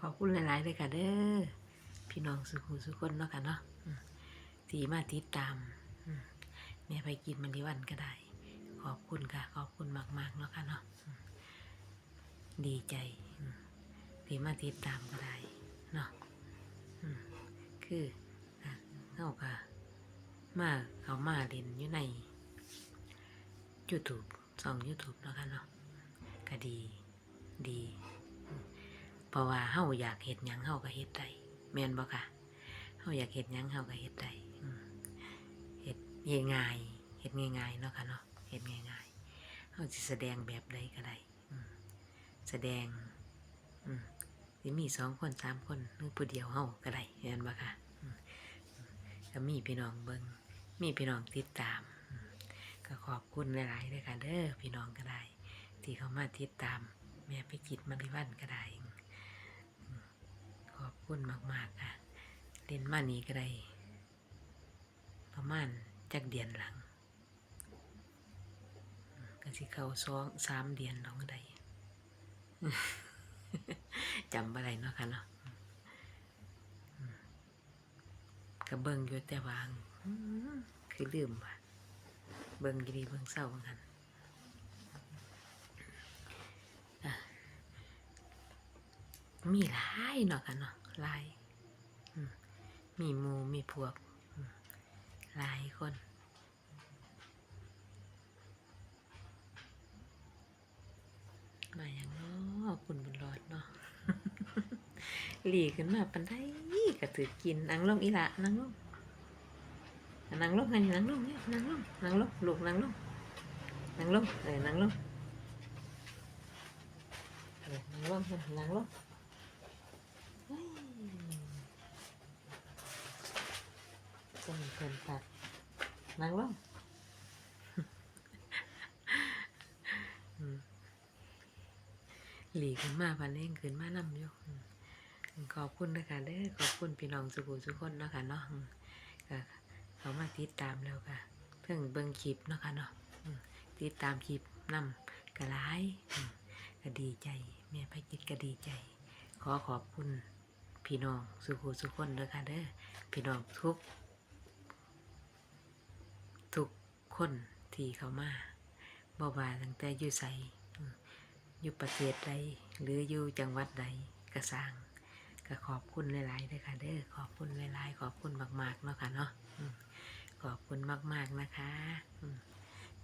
ขอบคุณหลาย ๆ เลยค่ะเด้อพี่น้องสุขุสุคนเนาะค่ะเนาะที่มาติดตามอืมแม่ไปกินมันที่วันก็ได้ ขอบคุณค่ะ ขอบคุณมากๆเนาะค่ะเนาะดีใจที่มาติดตามก็ได้เนาะคือเขาก็มาเขามาเรียนอยู่ใน YouTube สอง YouTube เนาะค่ะเนาะก็ดีดี ราะว่าเฮาอยากเฮ็ดหยังเฮาก็เฮ็ดได้แม่นบ่ค่ะเฮาอยากเฮ็ดหยังเฮาก็เฮ็ดได้เฮ็ดง่ายๆเฮ็ดง่ายๆเนาะค่ะเนาะเฮ็ดง่ายๆเฮาสิแสดงแบบใดก็ได้แสดงมสิมีสองคนสามคนหรือผู้เดียวเฮาก็ได้แม่นบ่ค่ะก็มีพี่น้องเบิ่งมีพี่น้องติดตาม ก็ขอบคุณหลายๆเลยค่ะเด้อพี่น้องก็ได้ ที่เขามาติดตาม แม่ไปจิตมาริวันก็ได้ คุณมาก ๆ ค่ะ เล่นมานี้ก็ได้ประมาณจักเดือนหลังก็สิเข้าสองสามเดือนน้องได้จำอะไรเนาะค่ะเนาะอืมก็เบิงอยู่แต่วาอืมคือลืมว่ะเบิ่งดีเบิงเศร้าเหมือนกันมีหลายเนาะกันเนาะ หลายมีหมูมีพวกหลายคนมาอย่างนาะคุณบุญรอดเนาะหลีขึ้นมาปันได้ก็ถือกินนังลงอีละนังลงนังลงไงนั่งลงเนี่ยนังลงนังลงลูกนังลงนังลงเออนังลงนังลงนังลงเฮ้ย จะมีเพื่อนตัดนั่งลงอืมหลีขึ้นมาพันเองขึ้นมานำอยู่ขอบคุณนะคะเด้อขอบคุณพี่น้องสุขุสุกคนนะคะเนาะอืมก็เขามาติดตามแล้วค่ะเพิ่งเบิ่งคลิปนะค่ะเนาะอืมติดตามคลิปนำกระไรก็ดีใจแม่พระจิตก็ดีใจ ขอขอบคุณพี่น้องสุขุสุขคนเด้อค่ะเด้อพี่น้องทุก ทุก คนที่เขามาบ่ว่าตั้งแต่อยู่ใสอยู่ประเทศใดหรืออยู่จังหวัดใดก็สางก็ขอบคุณหลายๆเลยค่ะเด้อขอบคุณหลายๆขอบคุณมากๆเนาะค่ะเนาะขอบคุณมากๆนะคะ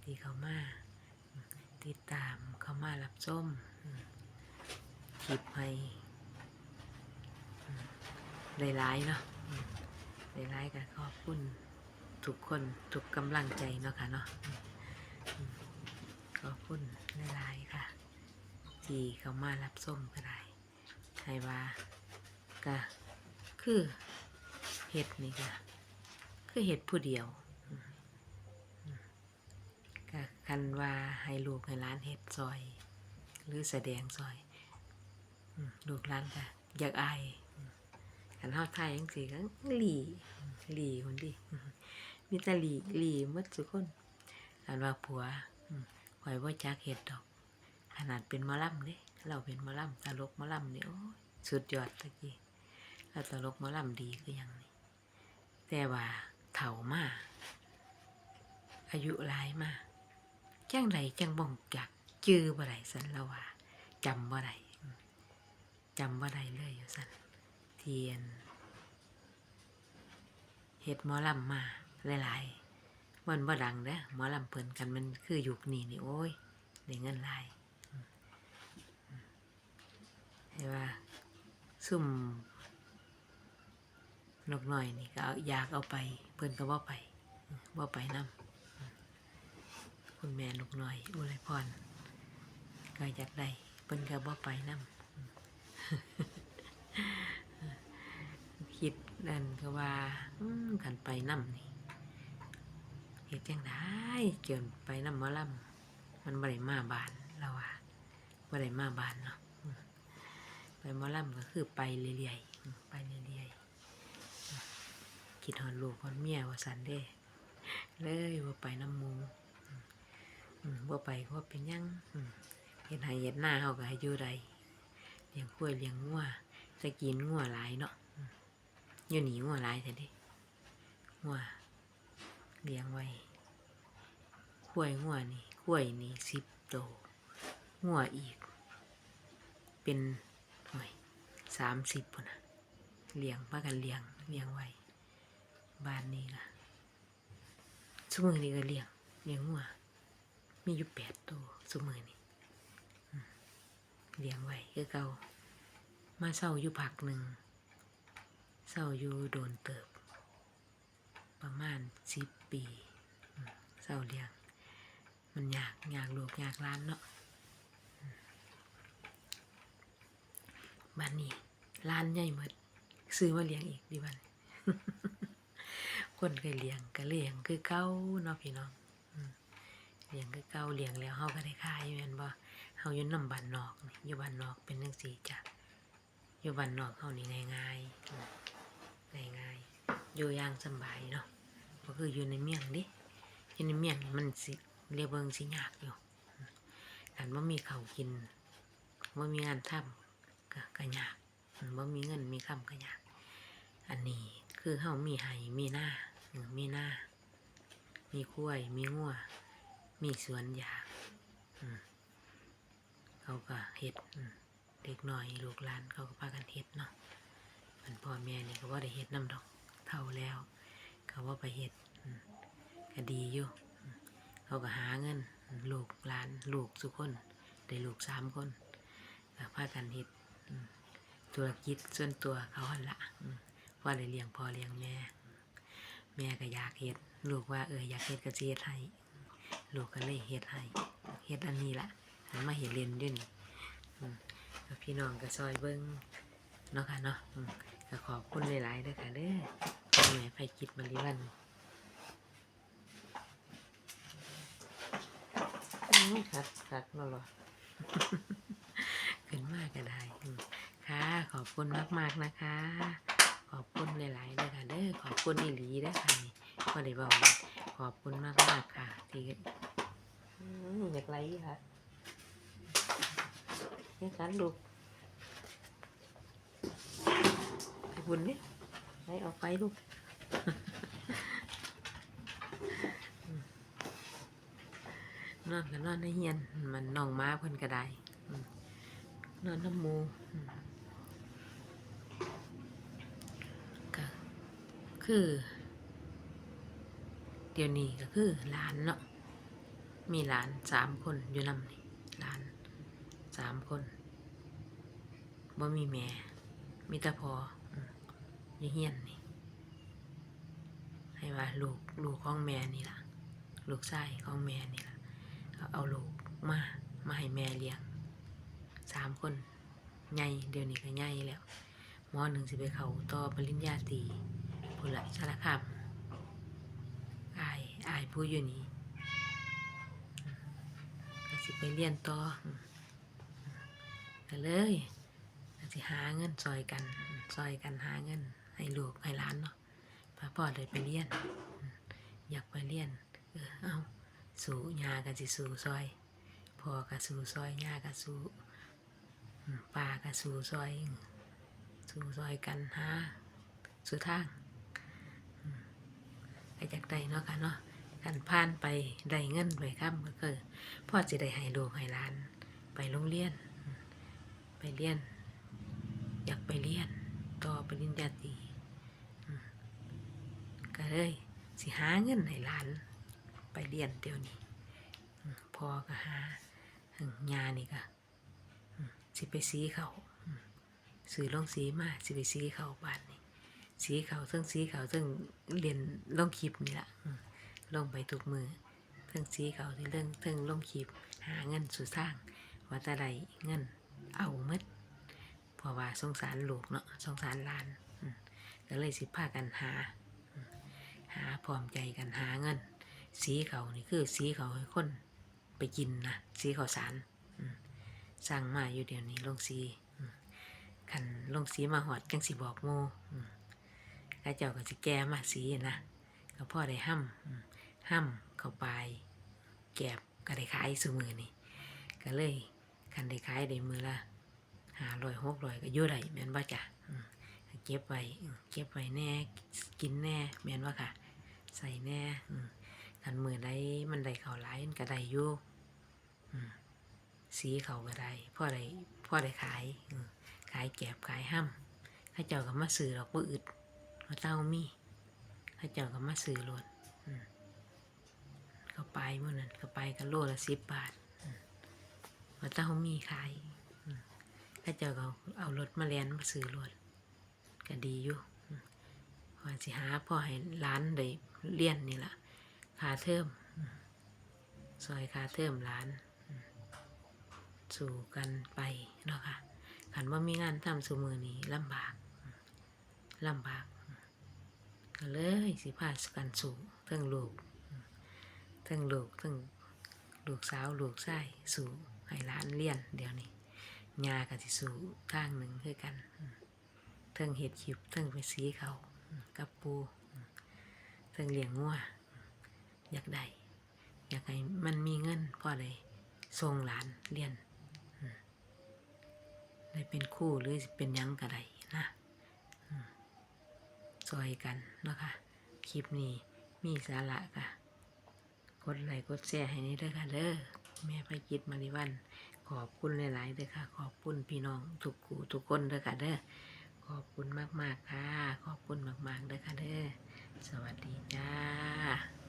ที่เขามาติดตามเขามารับชมอืมคลิปให้หลายๆเนาะหลายๆก็ขอบคุณ ทุกคนทุกกำลังใจเนาะค่ะเนาะขอบคุณหลายๆค่ะ ที่เขามารับชมก็ได้ให้ว่าก็คือเห็ดนี่ก็คือเห็ดผู้เดียวก็คันว่าให้ลูกให้ร้านเห็ดซอย หรือแสดงซอยลูกร้านก็อยากอายอืมคันเฮาไทยจังซี่ก็หลีหลีคนดิ มีแต่หลีหลีหมดทุกคนคันว่าผัวอืมข่อยบ่จักเห็ดดอก ขนาดเป็นมอลำเด้เราเป็นมอลำตลกมอลำนี่ยโอ้ยสุดยอดตะกี้แล้วตลกมอลำดีก็ยังนี่แต่ว่าเฒ่ามาอายุหลายมากจังไรจังบ่งจักจื้อบ่ได้สันละว่าจำบ่ได้อืมจำบ่ได้เลยอยู่สันเทียนเฮ็ดมอลำมา หลายๆมันบ่ดังเด้อหมอลำเพิ่นกันมันคือยุคนี้นี่โอ้ยได้เงินหลายอืมอืมให้ว่าซุ่มนกหน่อยนี่ก็อยากเอาไปเพิ่นก็บ่ไปบ่ไปนำคุณแม่นกหน่อยอุไรพรก็อยากได้เพิ่นก็บ่ไปนำคิดนั่นก็ว่าอืมคันไปนำนี่ ฮ็ดจังได๋เกินไปน้ำมอลำมันบ่ได้มาบานเราว่าบ่ได้มาบานเนาะไปมอลำก็คือไปเรื่อยๆไปเรื่อยๆคิดฮอดลูกฮอดเมียว่าสันเด้เลยว่าไปน้ำมูว่าไปว่าเป็นยังเห็นให้เห็นหน้าเขาก็ให้อยู่ใดเลี้ยงกล้วยเลี้ยงงัวจะกินงัวหลายเนาะอยู่หนีงัวหลายแต่ดิงัว เลี้ยงไว้ข้วยงัวนี่ข้วยนี่สิบโตวงัวอีก เป็นหน่วยสามสิบปุ่นนะเลี้ยงพากันเลี้ยงเลี้ยงไว้บ้านนี้ก็สมือนี้ก็เลี้ยงเลี้ยงงัวมีอยู่แปดตัวสมือนี้เลี้ยงไว้คือเก่ามาเศร้าอยู่ผักหนึ่งเศร้าอยู่โดนเติบ ประมาณสิบ ปีเศร้าเลี้ยง มันยากยากลูกยากร้านเนาะบ้านนี้ร้านใหญ่หมดซื้อมาเลี้ยงอีกดีบ้านคนเคยเลี้ยงก็เลี้ยงคือเก้าเนาะพี่น้องเลี้ยงคือเก้าเลี้ยงแล้วเฮาก็ได้ขายแม่นบ่เฮาอยู่นำบ้านนอกนี่อยู่บ้านนอกเป็นจังซี่จ้ะอยู่บ้านนอกเฮานี่ง่ายๆง่ายๆอยู่อย่างสบายเนาะ บ่คืออยู่ในเมียงดิอยู่ในเมียงมันสิเรียกเบิงสิยากอยู่อืมคันบ่มีเขากินบ่ามีงานทำก็ก็ยากอืมบ่มีเงินมีคำก็ยากอันนี้คือเฮามีไห่มีหน้ามีหน้า มีกล้วย มีงัวมีสวนยางเขาก็เฮ็ดเด็กน้อยลูกหลานเขาก็พากันเฮ็ดเนาะมันพ่อแม่นี่ก็ว่าได้เฮ็ดน้ำดอกเท่าแล้ว เขาว่าไปเฮ็ดก็ดีอยู่เขาก็หาเงินลูกหลานลูกสุกคนได้ลูกสามคนก็พากันเฮ็ดธุรกิจส่วนตัวเขาหันละว่าได้เลี้ยงพ่อเลี้ยงแม่ แม่ก็อยากเฮ็ดลูกว่าเอออยากเฮ็ดก็สิเฮ็ดให้ลูกก็เลยเฮ็ดให้เฮ็ดอันนี้ละหันมาเฮ็ดเล่นอยู่นี่อืมแล้วพี่น้องก็ซอยเบิ่งเนาะค่ะเนาะอืมก็ขอบคุณหลายๆด้อค่ะเด้อ แม่ไผคิดมาริวันอืมคักคักเนาะเหรอขึ้นมากก็ได้ค่ะ ขอบคุณมาก ๆ นะคะ ขอบคุณหลายๆเลยค่ะเด้อขอบคุณอีหลีเด้อค่ะก็ได้บอกขอบคุณมากๆค่ะ ที่อยากไรค่ะนี่คันลูกไอ้บุญนี่ย ไล่ออกไปลูกนอนก็นอนในเฮียน มันน้องม้าเพิ่นก็ได้อืมนอนน้ำมูก็คือ เดี๋ยวนี้ก็คือหลานเนาะมีหลานสามคนอยู่นำนี่หลานสามคนบ่มีแม่มีแต่พอ ยู่เฮียนนี่ให้ว่าลูกลูกของแม่นี่ล่ะ ลูกชายของแม่นี่ล่ะเขาเอาลูกมามาให้แม่เลี้ยงสามคนใหญ่เดี๋ยวนี้ก็ใหญ่แล้วมอหนึ่งสิไปเขาต่อปริญญาตรีพุ่นละสารคามอายอายผู้อยู่นี่ก็สิไปเรียนต่อก็เลยก็สิหาเงินซอยกันซอยกันหาเงิน ให้ลูกให้หลานเนาะพาพ่อได้ไปเรียน อยากไปเรียน เออเอาสู่ยากันสิสู่ซอยพ่อก็สู่ซอยยาก็สู่ป้าก็สู่ซอย สู่ซอยกันหาสู่ทางไปจากใดเนาะค่ะเนาะกันผ่านไปได้เงินไปค้ำก็คือพ่อจะได้ให้ลูกให้หลาน ไปโรงเรียน ไปเรียน อยากไปเรียนต่อปริญญาตรี เลยสิหาเงินให้หลาน ไปเรียนเดี๋ยวนี้พอก็หาอืมยานี่ก็สิไปซีเขาซื้อลงสีมาสิไปสีเขาบ้านนี่สีเขาซึ่งสีเขาซึ่งเรียนลงคลิปนี่ละอืมลงไปทุกมือเทั้งสีเขาที่เรื่องเทั้งลงคลิปหาเงินสู่สร้างว่าแต่ใดเงินเอาหมดเพราะว่าสงสารลูกเนาะสงสารหลานก็เลยสิพากันหา หาพร้อมใจกันหาเงิน สีเขานี่คือสีเขาให้คนไปกินนะสีเขาสารอืมสั่งมาอยู่เดี๋ยวนี้ลงสีขันลงสีมาหอดจังสิบอกโมอืมข้าเจ้าก็สิแก้มาสีนะก็พ่อได้ห้ำอืมห้ำเข้าไปแก็บก็ได้ขายสุมือนี่ก็เลยขันได้ขายได้มือละหาลอยหกลอยก็ยู่ได้แม่นบ่าจ้ะเก็บไว้เก็บไว้แน่กินแน่แม่นว่าค่ะ ใส่แน่อืมคันมือใดมันได้เขาหลายก็ได้อยู่สีเขาก็ได้พ่อได้พ่อได้ขายขายแก็บขายห้ำข้าเจ้าก็มาซื้อดอกบ่อึดมาเต้ามีข้าเจ้าก็มาซื้อโลดอืมเขาไปเมื่อนั้นเขาไปกันโลละสิบบาทมาเต้ามีขายข้าเจ้าก็เอารถมาเลียนมาซื้อโลดก็ดีอยู่ ว่าสิหาพ่อให้ร้านได้เรียนนี่ล่ะคาเทอมซอยคาเทอมร้าน สู่กันไปเนาะค่ะขันว่ามีงานทำสูมือนี้ลำบากลำบากก็เลยสิพาสกันสู่ทั้งลูกทั้งลูกทั้งลูกสาวลูกชายสู่ให้ร้านเรียนเดี๋ยวนี้ยากันสิสู่ทางหนึ่งคือกันเทั้งเห็ดขิบเทั้งไปสีเขา กับปูเพิ่งเลี้ยงงัวอยากได้อยากให้มันมีเงินพอได้ส่งหลานเรียนได้เป็นคู่หรือเป็นยังก็ได้นะซอยกันนะคะคลิปนี้มีสาระค่ะกดไลค์กดแชร์ให้นี่ด้วยค่ะเด้อแม่พระจิตมาริวัน ขอบคุณหลายๆเด้อค่ะ ขอบคุณพี่น้องทุกกูทุกคนเด้อค่ะเด้อ ขอบคุณมาก ๆ ค่ะ ขอบคุณมาก ๆ เลยค่ะเด้อ สวัสดีจ้า